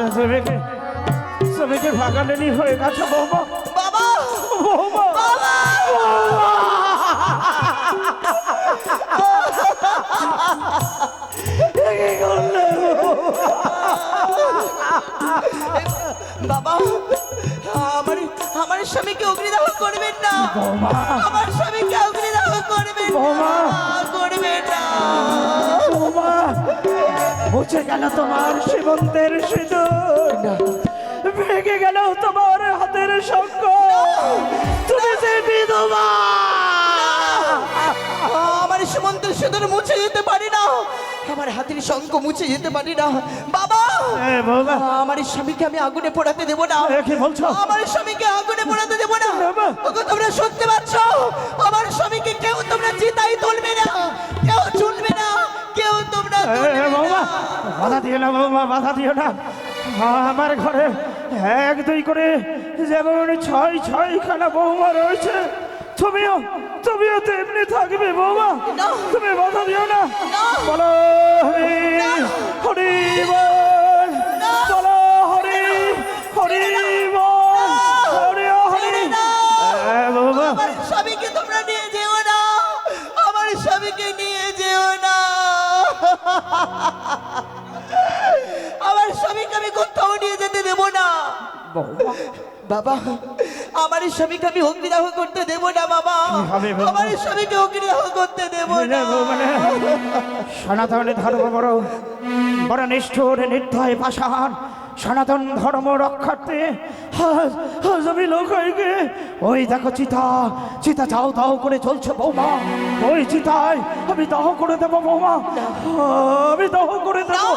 বাবা সবাইকে সবাইকে ভাগালেনি হয়ে গেছে বৌমা। বাবা! বৌমা! বাবা! বাবা আমার আমার স্বামীকে অগ্নিদাহ করবেন না। আমার মুছে গেল তোমার সীমন্তের সিঁদুর। ভেঙে গেল তোমার হাতের শঙ্খ। তুমি যে বিধবা। আমার সুমন্তের সুদূর মুছে যেতে পারি না। আমার হাতের শঙ্খ মুছে যেতে পারি না। বাবা! বৌমা আমার স্বামীকে আমি আগুনে পোড়াতে দেবো না। বলছো? আমার স্বামীকে আগুনে পোড়াতে দেবো না। ওগো, তোমরা শুনতে পাচ্ছ? আমার স্বামীকে কেউ তোমরা চিতাই তুলবে না। বাধা দিও না বৌমা বাধা দিও না। আমার ঘরে এক দুই করে যেমন ছয় ছয় খানা বৌমা রয়েছে তুমিও তুমিও তেমনি থাকবে বৌমা। তুমি বাধা দিও না। বলো হরি হরি বল। বলো হরি হরি বল। হরি হরি। বৌমা। স্বামীকে তোমরা নিয়ে যেও না। আমার স্বামীকে নিয়ে যেও না। আমার স্বামীকে আমি কোথাও নিয়ে যেতে দেব না। বাবা আমার স্বামীকে আমি অগ্নিদাহ করতে দেব না বাবা। আমার স্বামীকে অগ্নিদাহ করতে দেব না। মানে? সনাতন ধর্ম বড় বড় নিষ্ঠুর নির্দয় পাষাণ। সনাতন ধর্ম রক্ষার্থে আজ আমি লোকাইকে। ওই দেখো চিতা চিতা চাও দাও করে চলছে বৌমা। ওই চিতায় আমি দাহ করে দেবো বৌমা। আমি দাহ করে দেবো।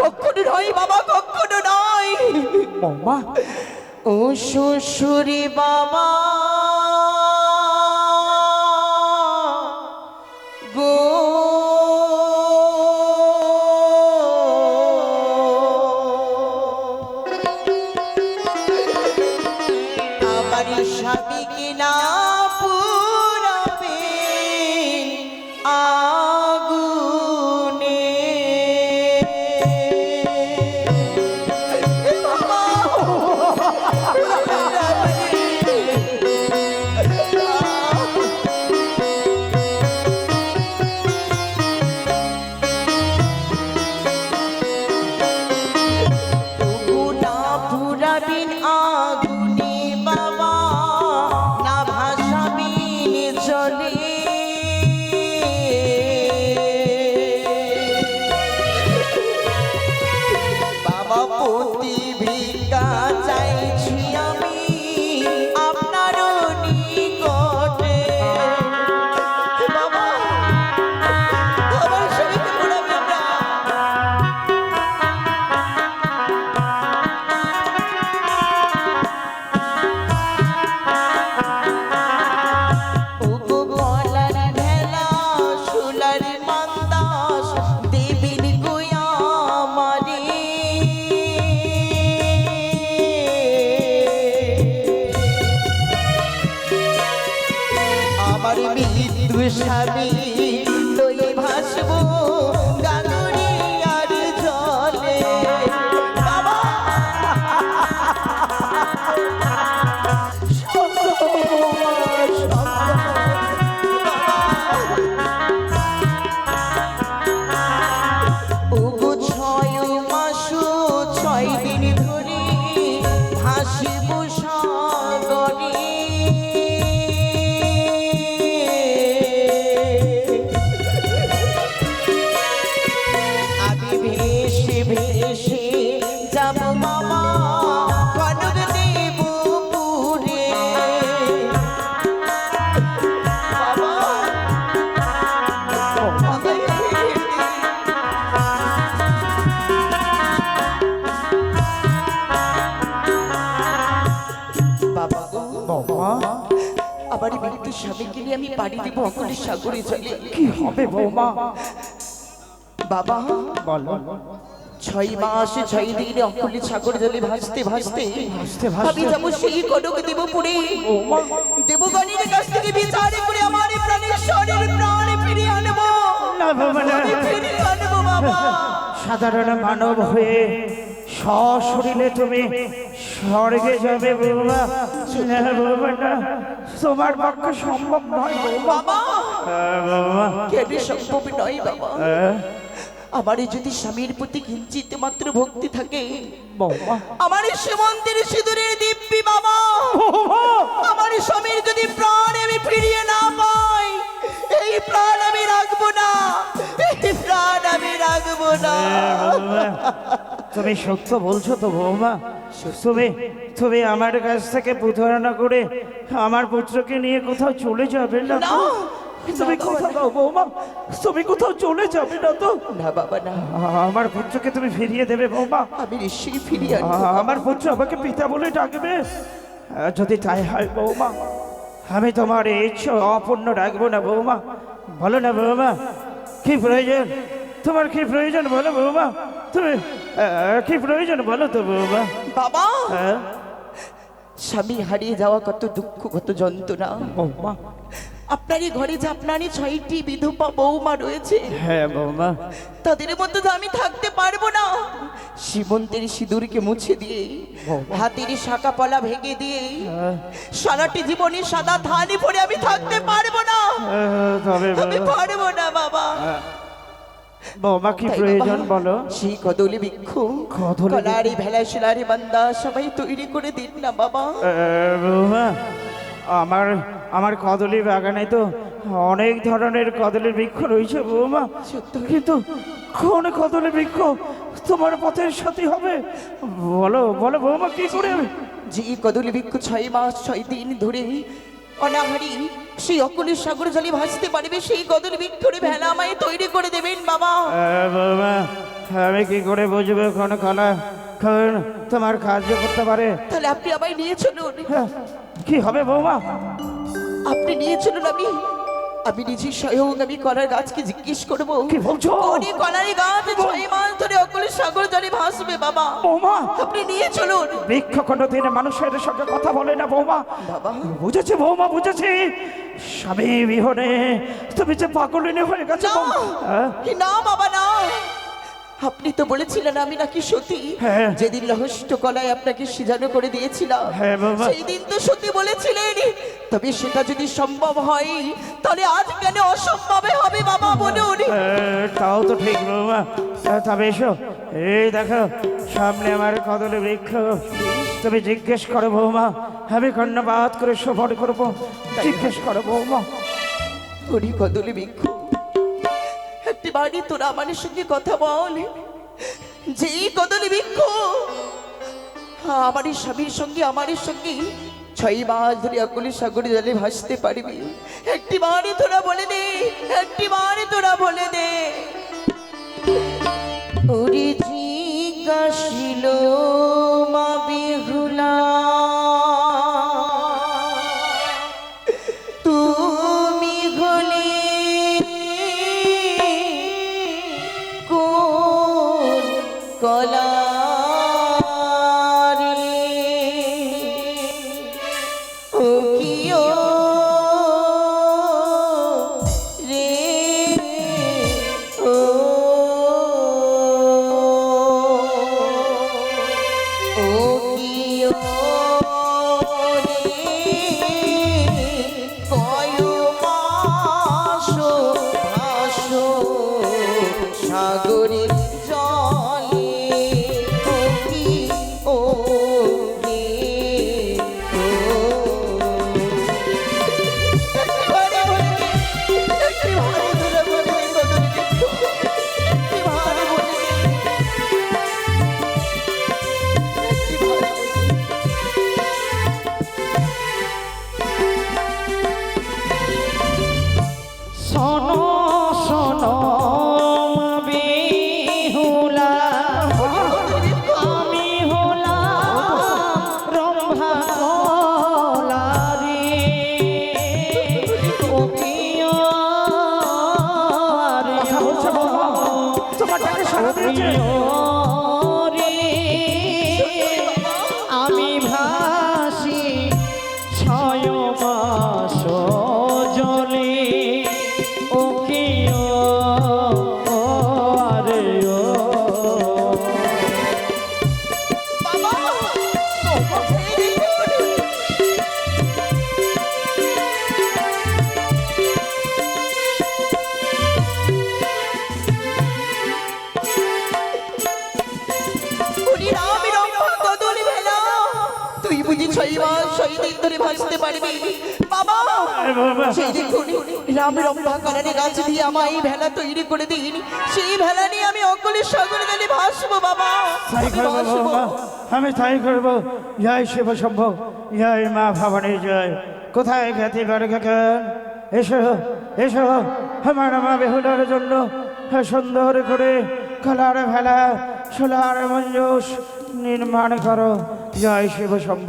কখনো নয় বাবা কখনো নয়। বৌমা ও শ্বশুরি বাবা আমার স্বামীকে না পতি ভিক্ষা চাইছি আমার মৃত্যু স্বামীকে নিয়ে আমি বাড়ি দিব অকলের সাগরে চলে কি হবে বৌমা? বাবা বলো। ছয় মাস ছয় দিন অকলি সাগর জলে ভাসতে ভাসতে। আমি যাব সেই কনক দেবপুরে। দেবগণের কাছ থেকে বিচার করে আমার প্রাণ আনব। সাধারণ মানব হয়ে সশরীরে তুমি স্বর্গে যাবে বৌমা না। তোমার পক্ষে সম্ভব নয় বাবা। হ্যাঁ, কেন সম্ভব নয় বাবা। হ্যাঁ, আমার যদি স্বামীর প্রতি কিঞ্চিত মাত্র ভক্তি থাকে আমার সীমন্তের সিঁদুরের দিব্যি বাবা। আমার স্বামীর যদি প্রাণ আমি ফিরিয়ে না পাই এই প্রাণ আমি রাখব না এই প্রাণ আমি রাখব না। বৌমা, তুমি সত্য বলছো তো বৌমা? তুমি তুমি আমার কাছ থেকে প্রতারণা করে আমার পুত্রকে নিয়ে কোথাও চলে যাবে না? তুমি কোথাও বৌমা তুমি কোথাও চলে যাবে না তো? না বাবা না। আমার পুত্রকে তুমি ফিরিয়ে দেবে বৌমা? আমি নিশ্চয়ই ফিরিয়ে আনব। আমার পুত্র আমাকে পিতা বলে ডাকবে। যদি তাই হয় বৌমা আমি তোমার এই ইচ্ছে অপূর্ণ রাখব না বৌমা। বলো না বৌমা কি প্রয়োজন? তোমার কি প্রয়োজন? বলো বৌমা। তুমি কি প্রয়োজন বলো তো বৌমা? বাবা! হ্যাঁ? স্বামী হারিয়ে যাওয়া কত দুঃখ কত যন্ত্রণা। বৌমা। আপনারই ঘরে যে আপনারই ছয়টি বিধবা বৌমা রয়েছে হ্যাঁ বৌমা। তাদের মধ্যে আমি থাকতে পারব না। সীমন্তের সিঁদুরকে মুছে দিয়ে হাতির শাখা পলা ভেঙে দিয়ে হ্যাঁ, সারাটি জীবনে সাদা ধানি পরে আমি থাকতে পারব না। আহ, আমি পারব না বাবা। বৌমা কি প্রয়োজন বলো। সেই কদলি বৃক্ষ কলারি ভেলা শিলারি বান্দা সবাই তৈরি করে দিন না বাবা। বৌমা আমার আমার কদলি বাগানে তো অনেক ধরনের কদলের বৃক্ষ রয়েছে বৌমা। সত্যি? কিন্তু কোন কদলের বৃক্ষ তোমার পথের সাথে হবে? বলো বলো বৌমা কি করে? যে কদলি বৃক্ষ ছয় মাস ছয় দিন ধরে অনাহারি সেই অকুলের সাগর জলে ভাসতে পারবে সেই কদলি বৃক্ষরে ভেলা আমায় তৈরি করে দেবেন বাবা। বৌমা আমি কি করে বুঝব কোন কলা কোন তোমার কার্য করতে পারে? তাহলে আপনি আমায় নিয়ে চলুন। হ্যাঁ, কি হবে বৌমা? আপনি নিয়ে চলুন আমি। আমি নিজে স্বয়ং আমি কলার গাছকে জিজ্ঞেস করব। কি বলছো? কলারি গাছ ছয় সাগর জলে ভাসবে বাবা। বৌমা। আপনি নিয়ে চলুন। বৃক্ষ কোনো মানুষের সঙ্গে কথা বলে না বৌমা। বাবা। বুঝেছি বৌমা বুঝেছি। স্বামী বিহনে তুমি যে পাগলিনী হয়ে গেছো না। হ্যাঁ? না বাবা না আপনি তো বলেছিলেন আমি নাকি সতী। হ্যাঁ। যেদিন রহস্য কলায় আপনাকে সিজানো করে দিয়েছিলাম হ্যাঁ, বাবা। সেই দিন তো সতী বলেছিলেন। তবে সেটা যদি সম্ভব হয় তাহলে আজ কেন অসম্ভবে হবে বাবা বলুন? হ্যাঁ, তাও তো ঠিক হ্যাঁ, তবে এসো। এই দেখো সামনে আমার কদলে বৃক্ষ। তুমি জিজ্ঞেস করো বৌমা। আমি কর্ণপাত করে সফর করব। জিজ্ঞেস করো বৌমা। হরি কদলি বৃক্ষ। বাড়ি তোরা আমার সঙ্গে কথা বল। যেই কদলি বৃক্ষ আমার স্বামীর সঙ্গে আমার সঙ্গে ছয় মাস ধরে অকুলি সাগরে জলে ভাসতে পারবি। একটি বাড়ি তোরা বলে দে, একটি বাড়ি তোরা বলে দে। ওরে জিজ্ঞাসিল। you. সেই দেখুন রাম রম্ভা কালারে গাছ দিয়ে আমায় এই ভেলা তৈরি করে দিন। সেই ভেলা নিয়ে আমি অকলের সাগরে জলে ভাসবো বাবা। তাই আমি করব ভাসবো। আমি তাই করব। জয় শিব শম্ভ জয় মা ভবানী জয়। কোথায় খ্যাতি কাকান এসো এসো আমার মা বেহুলার জন্য সুন্দর করে কলার ভেলা সোলার মঞ্জুস নির্মাণ করো। জয় শিব শম্ভ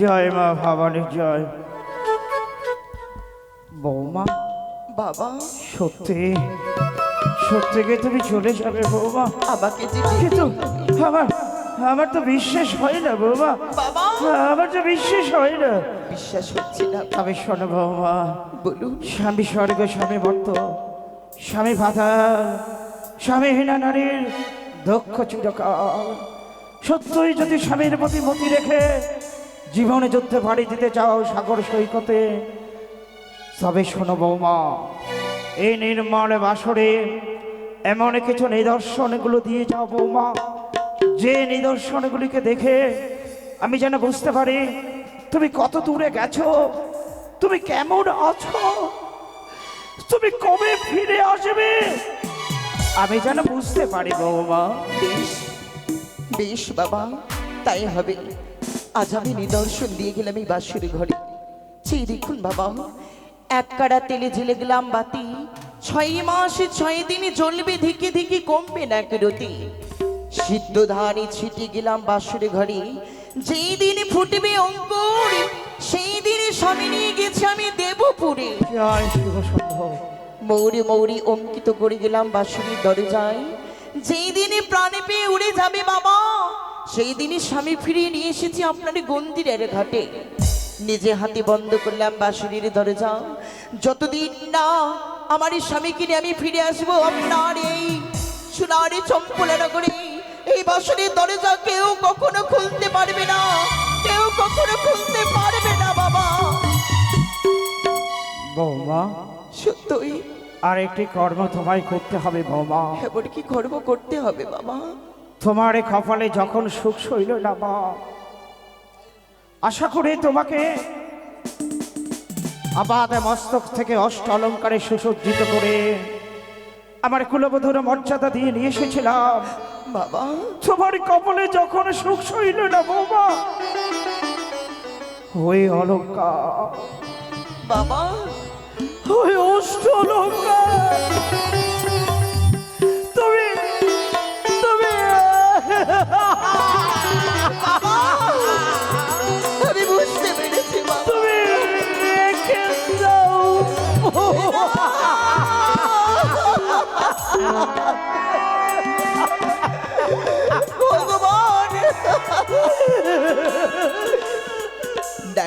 জয় মা ভবানী জয়। বৌমা। বাবা। সত্যি সত্যি কি তুমি চলে যাবে বৌমা? আমাকে কিন্তু আমার আমার তো বিশ্বাস হয় না বৌমা। বাবা। আমার তো বিশ্বাস হয় না। বিশ্বাস হচ্ছে না। তবে শোনো বৌমা। বলুন। স্বামী স্বর্গ স্বামী ভক্ত স্বামী পাতাল স্বামীহীনা নারীর দক্ষ চিরকাল। সত্যই যদি স্বামীর প্রতি মতি রেখে জীবনে যুদ্ধে বাড়ি দিতে চাও সাগর সৈকতে তবে শোনো বৌমা, এই নির্মল বাসরে এমন কিছু নিদর্শনগুলো দিয়ে যাও বৌমা। যে নিদর্শনগুলিকে দেখে আমি যেন বুঝতে পারি, তুমি কত দূরে গেছো, তুমি কেমন আছো, তুমি কবে ফিরে আসবে? আমি যেন বুঝতে পারি বৌমা। বেশ বেশ বাবা, তাই হবে। আজ আমি নিদর্শন দিয়ে গেলাম এই বাসুর ঘরে। সেই দেখুন বাবা এক কাড়া তেলে জেলে গেলাম বাতি। ছয় মাসে ছয় দিনে জ্বলবে ধিকে ধিকে কমবে না রতি। সিদ্ধ ধানে ছিটে গেলাম বাসুর ঘরে। যেই দিন ফুটবে অঙ্কুর সেই দিনে স্বামী নিয়ে গেছি আমি দেবপুরে। মৌরি মৌরি অঙ্কিত করে গেলাম বাসুরির দরজায়। যেই দিনে প্রাণে পেয়ে উড়ে যাবে বাবা সেই দিনই স্বামী ফিরিয়ে নিয়ে এসেছি আপনার গন্দিরের ঘাটে। নিজে হাতে বন্ধ করলাম বাসুরির দরজা। যতদিন না আমার এই স্বামীকে নিয়ে আমি ফিরে আসব আপনার এই সোনারে চম্পলা নগরে এই বাসুরির দরজা কেউ কখনো খুলতে পারবে না কেউ কখনো খুলতে পারবে না বাবা। বৌমা সত্যই। আর একটি কর্ম তোমায় করতে হবে বৌমা। এবার কি কর্ম করতে হবে বাবা। তোমার কপালে যখন সুখ সইল না মা আশা করি তোমাকে আবাদ মস্তক থেকে অষ্ট অলঙ্কারে সুসজ্জিত করে আমার কুলবধূর মর্যাদা দিয়ে নিয়ে এসেছিলাম। বাবা। তোমার কপালে যখন সুখ সইল না বাবা ওই অলঙ্কার। বাবা। ওই অষ্ট অলঙ্কার।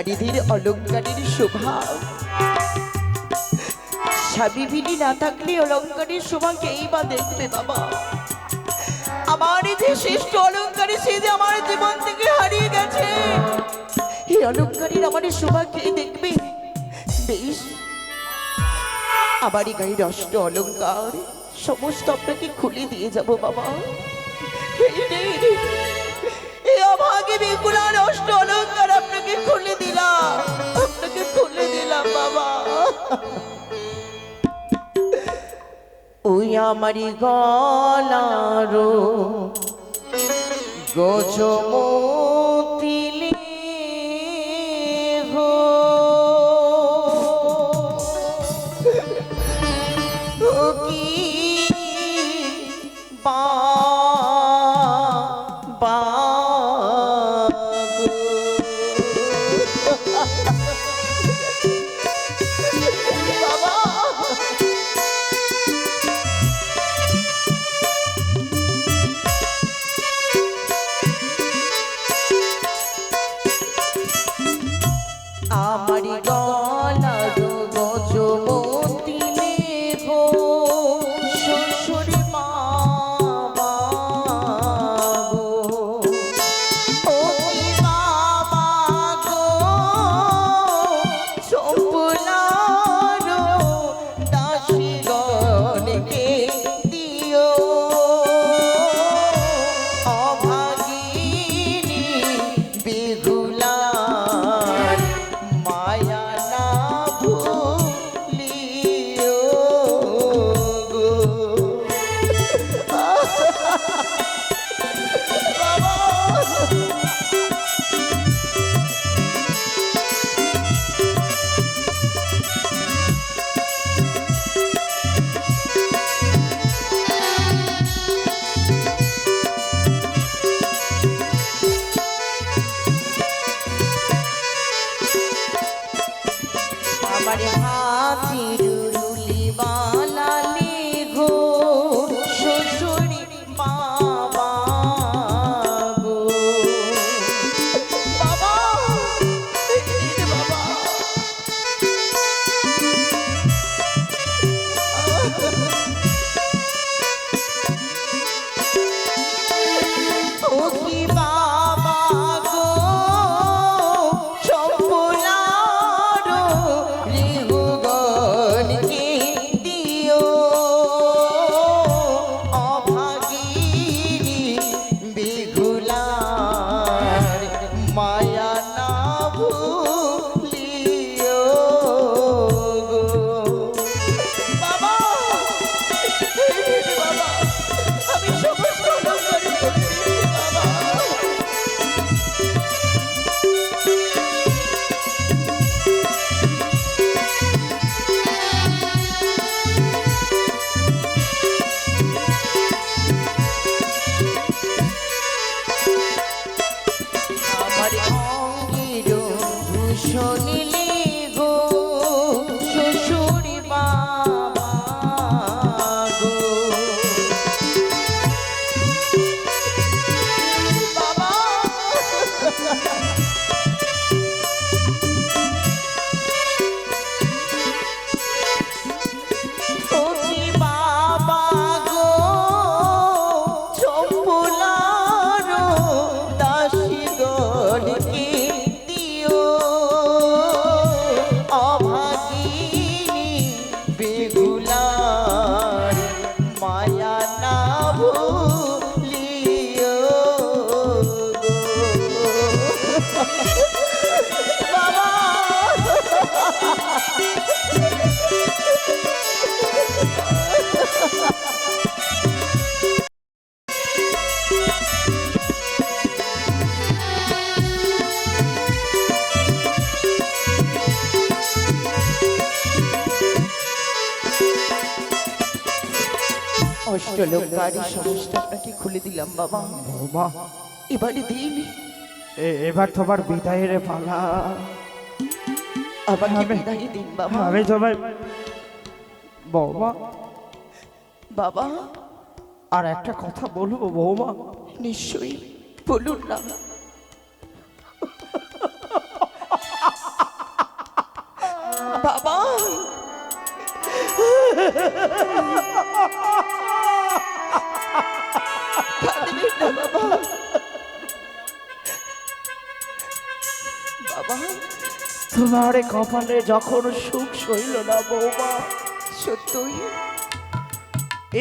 নারীদের অলঙ্কারের শোভা। স্বামীবিনী না থাকলে অলঙ্কারের শোভা কেই বা দেখবে বাবা? আমার যে শ্রেষ্ঠ অলঙ্কারে, সে যে আমার জীবন থেকে হারিয়ে গেছে। এই অলঙ্কারের আমার শোভা কে দেখবে? বেশ, আমারই গায়ের অষ্ট অলঙ্কার, সমস্ত আপনাকে খুলে দিয়ে যাব বাবা। গোছো অভাগে অলঙ্কার আপনাকে খুলে দিলাম। আপনাকে খুলে দিলাম বাবা। অষ্টলঙ্কারী সমস্ত আপনাকে খুলে দিলাম বাবা। বাবা। এবারে দিন। এ- এবার তোমার বিদায়ের পালা। আমাকে আমি- বিদায় দিন বাবা। আমি তোমায় বৌমা বাবা। আর একটা কথা বলব বৌমা নিশ্চয়ই বলুন না। বাবা। বাবা। তোমার কপালে যখন সুখ সইল না বৌমা সত্যই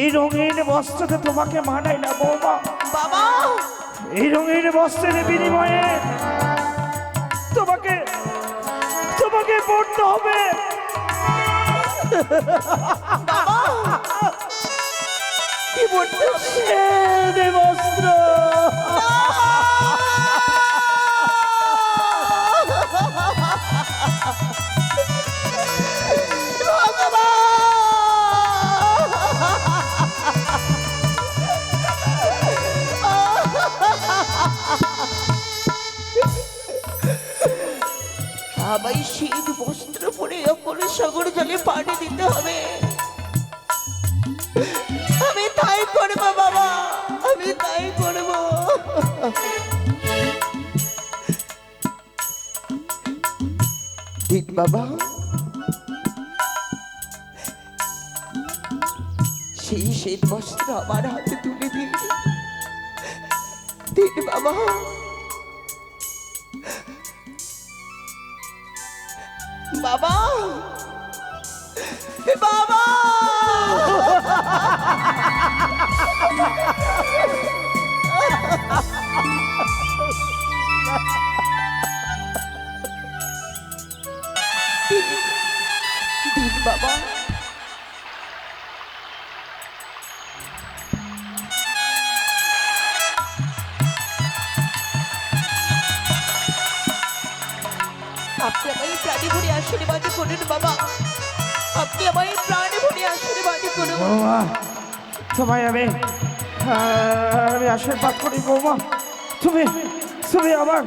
এই রঙিন বস্ত্রতে তোমাকে মানাই না বৌমা। বাবা। এই রঙিন বস্ত্রের বিনিময়ে তোমাকে তোমাকে পড়তে হবে। কি বলতে বস্ত্র আমায় শীত বস্ত্র পরে অপরে সাগর জলে পানি দিতে হবে। আমি তাই করব বাবা আমি তাই করব। ঠিক বাবা। সেই শীত বস্ত্র আমার হাতে তুলে দিন। দিন বাবা। বাবা। বাবা। দিন বাবা। করুন, বাবা। আমি আমি আশীর্বাদ করি তুমি তুমি আমার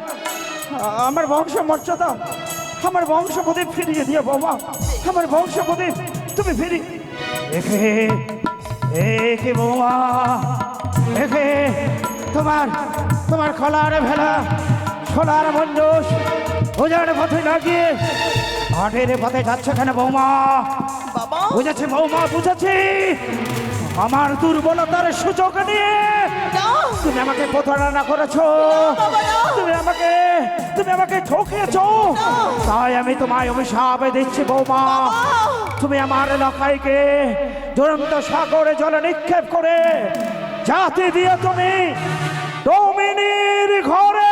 আমার বংশ মর্যাদা, আমার বংশ প্রদীপ ফিরিয়ে দিও বাবা আমার বংশ প্রদীপ, তুমি ফিরি। তোমার তোমার খোলার ভেলা সোনার মঞ্জুস ওজার পথে লাগিয়ে আটের পথে যাচ্ছে কেন বৌমা? বাবা? বুঝেছি বৌমা বুঝেছি। আমার দুর্বলতার সুযোগ নিয়ে তুমি আমাকে প্রতারণা করেছ? তুমি আমাকে তুমি আমাকে ঠকিয়েছো? তাই আমি তোমায় অভিশাপ দিচ্ছি বৌমা। তুমি আমার লখাইকে দুরন্ত সাগরে জলে নিক্ষেপ করে জাতি দিয়ে তুমি ডোমিনির ঘরে